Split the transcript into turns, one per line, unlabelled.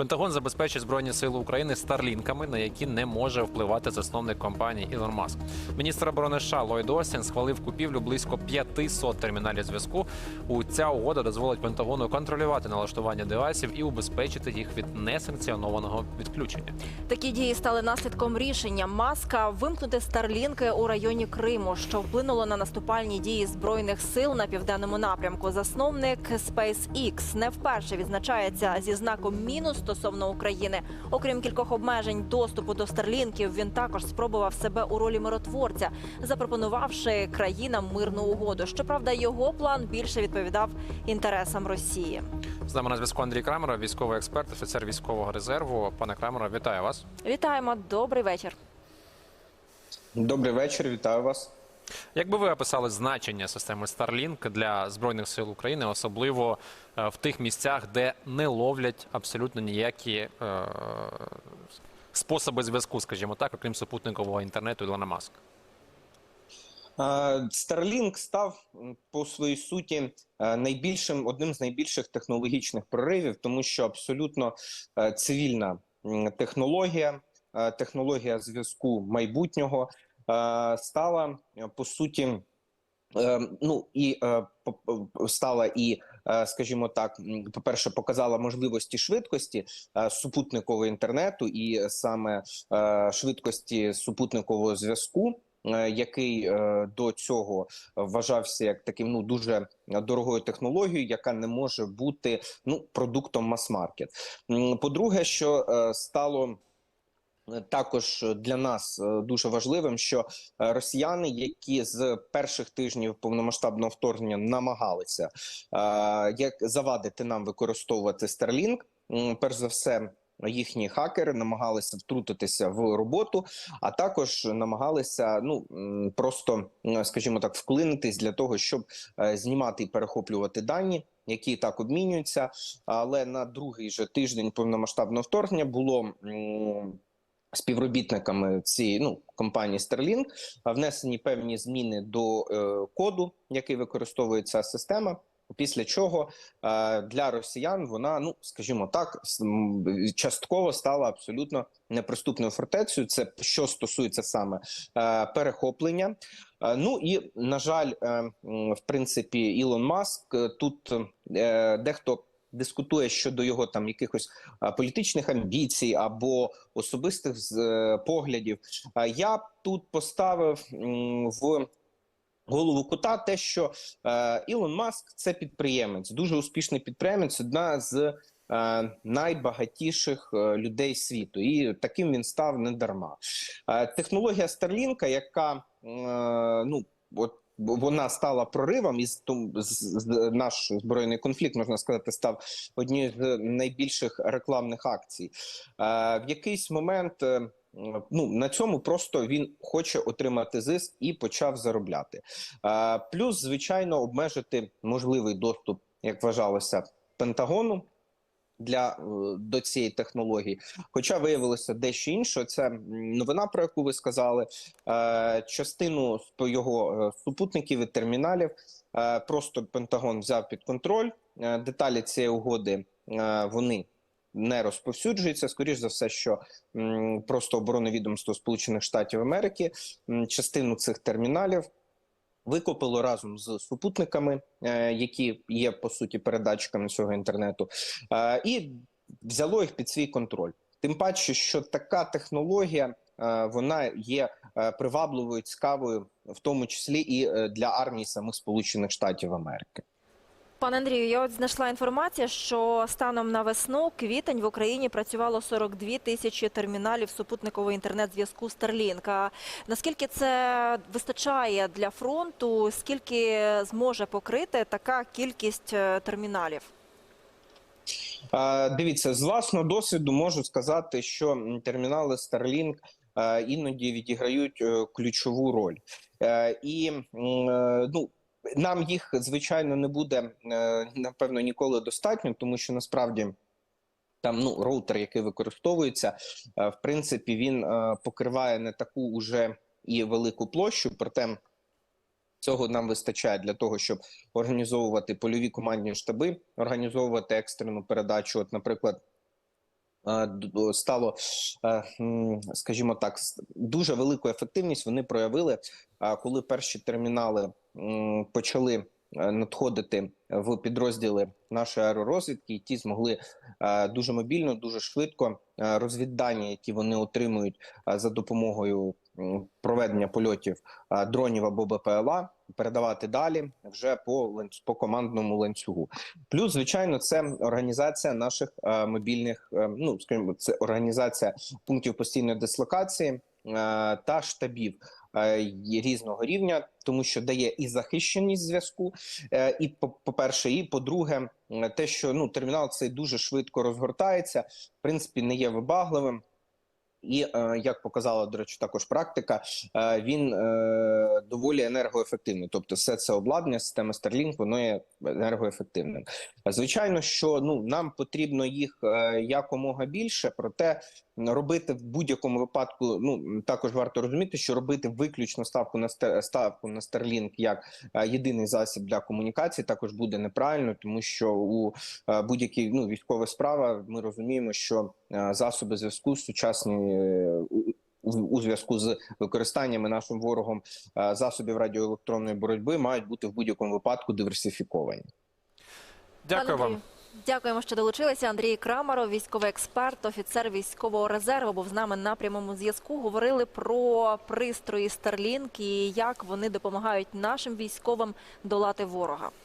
Пентагон забезпечить збройні сили України старлінками, на які не може впливати засновник компанії Ілон Маск. Міністр оборони США Ллойд Остін схвалив купівлю близько 500 терміналів зв'язку. У ця угода дозволить Пентагону контролювати налаштування девайсів і убезпечити їх від несанкціонованого відключення.
Такі дії стали наслідком рішення Маска вимкнути старлінки у районі Криму, що вплинуло на наступальні дії збройних сил на південному напрямку. Засновник SpaceX не вперше відзначається зі знаком мінус стосовно України. Окрім кількох обмежень доступу до старлінків, він також спробував себе у ролі миротворця, запропонувавши країнам мирну угоду. Щоправда, його план більше відповідав інтересам Росії.
З нами на зв'язку Андрій Крамера, військовий експерт, офіцер військового резерву. Пане Крамера, вітаю вас.
Вітаємо, добрий вечір.
Добрий вечір, вітаю вас.
Як би ви описали значення системи Starlink для збройних сил України, особливо е, в тих місцях, де не ловлять абсолютно ніякі е, способи зв'язку, скажімо так, окрім супутникового інтернету Ілона Маска?
Е, Starlink став по своїй суті е, найбільшим одним з найбільших технологічних проривів, тому що абсолютно цивільна технологія, технологія зв'язку майбутнього стала е, по суті. е, Ну і е, по- по- стала і, е, скажімо так, по-перше, показала можливості швидкості е, супутникового інтернету і саме е, швидкості супутникового зв'язку, е, який е, до цього вважався як таким ну дуже дорогою технологією, яка не може бути ну продуктом мас-маркет. По-друге, що е, стало. Також для нас е, дуже важливим, що е, росіяни, які з перших тижнів повномасштабного вторгнення намагалися е, як завадити нам використовувати Starlink, перш за все. Їхні хакери намагалися втрутитися в роботу, а також намагалися ну просто, скажімо так, вклинитись для того, щоб знімати і перехоплювати дані, які так обмінюються. Але на другий же тиждень повномасштабного вторгнення було. Співробітниками цієї ну компанії Starlink внесені певні зміни до е, коду, який використовує ця система. Після чого е, для росіян вона, ну скажімо так, частково стала абсолютно неприступною фортецею. Це що стосується саме е, перехоплення. Е, ну і на жаль, в принципі, Ілон Маск тут дехто. Дискутує щодо його там якихось політичних амбіцій або особистих з- е, поглядів. А я тут поставив в голову кута те, що е, Ілон Маск це підприємець, дуже успішний підприємець, одна з е, найбагатіших людей світу, і таким він став не дарма. Е, технологія Старлінка, яка ну от. Вона стала проривом, і наш збройний конфлікт можна сказати став однією з найбільших рекламних акцій. Е, в якийсь момент е, ну на цьому просто він хоче отримати зиск і почав заробляти. Е, Плюс, звичайно, обмежити можливий доступ, як вважалося, Пентагону. Для е, до цієї технології, хоча виявилося дещо інше, це новина, про яку ви сказали. Е, частину його е, супутників і терміналів просто Пентагон взяв під контроль. Деталі цієї угоди вони не розповсюджуються. Скоріш за все, що просто оборонне відомство Сполучених Штатів Америки частину цих терміналів викупило разом з супутниками, е, які є по суті передатчиками цього інтернету, е, і взяло їх під свій контроль. Тим паче, що така технологія е, вона є привабливою, цікавою, в тому числі і для армії самих Сполучених Штатів Америки.
Пане Андрію, я от знайшла інформація, що станом на весну квітень в Україні працювало 42 тисячі терміналів супутникового інтернет-зв'язку Starlink. Наскільки це вистачає для фронту? Скільки зможе покрити така кількість е, терміналів?
Дивіться, з власного досвіду можу сказати, що термінали Starlink е, іноді відіграють е, ключову роль. І ну. Нам їх звичайно не буде е, напевно ніколи достатньо, тому що насправді там ну роутер, який використовується, е, в принципі, він е, покриває не таку уже і велику площу, проте Цього нам вистачає для того, щоб організовувати польові командні штаби, організовувати екстрену передачу. От, наприклад, стало, скажімо так, дуже велику ефективність вони проявили, коли перші термінали почали е, надходити в підрозділи нашої аеророзвідки, і ті змогли е, дуже мобільно, дуже швидко е, розвіддання, які вони отримують за допомогою проведення польотів дронів або БПЛА, передавати далі вже по по командному ланцюгу. Плюс, звичайно, це організація наших мобільних, ну скажімо, це організація пунктів постійної дислокації та штабів різного рівня, тому що дає і захищеність зв'язку, е, і по- по-перше, і по-друге, те, що ну термінал цей дуже швидко розгортається, в принципі, не є вибагливим. І е, як показала до речі, також практика, е, він е, доволі енергоефективний. Тобто, все це обладнання, система Starlink, воно є енергоефективним. Звичайно, що ну нам потрібно їх якомога більше, проте робити в будь-якому випадку. Ну також варто розуміти, що робити виключно ставку на Ста- ставку на Starlink як єдиний засіб для комунікації також буде неправильно, тому що у будь-якій ну військова справа ми розуміємо, що засоби зв'язку сучасні. е, у зв'язку з використаннями нашим ворогом е, засобів радіоелектронної боротьби мають бути в будь-якому випадку диверсифіковані.
Дякую вам.
Дякуємо, що долучилися. Андрій Крамаров, військовий експерт, офіцер військового резерву, був з нами на прямому зв'язку. Говорили про пристрої Starlink і як вони допомагають нашим військовим долати ворога.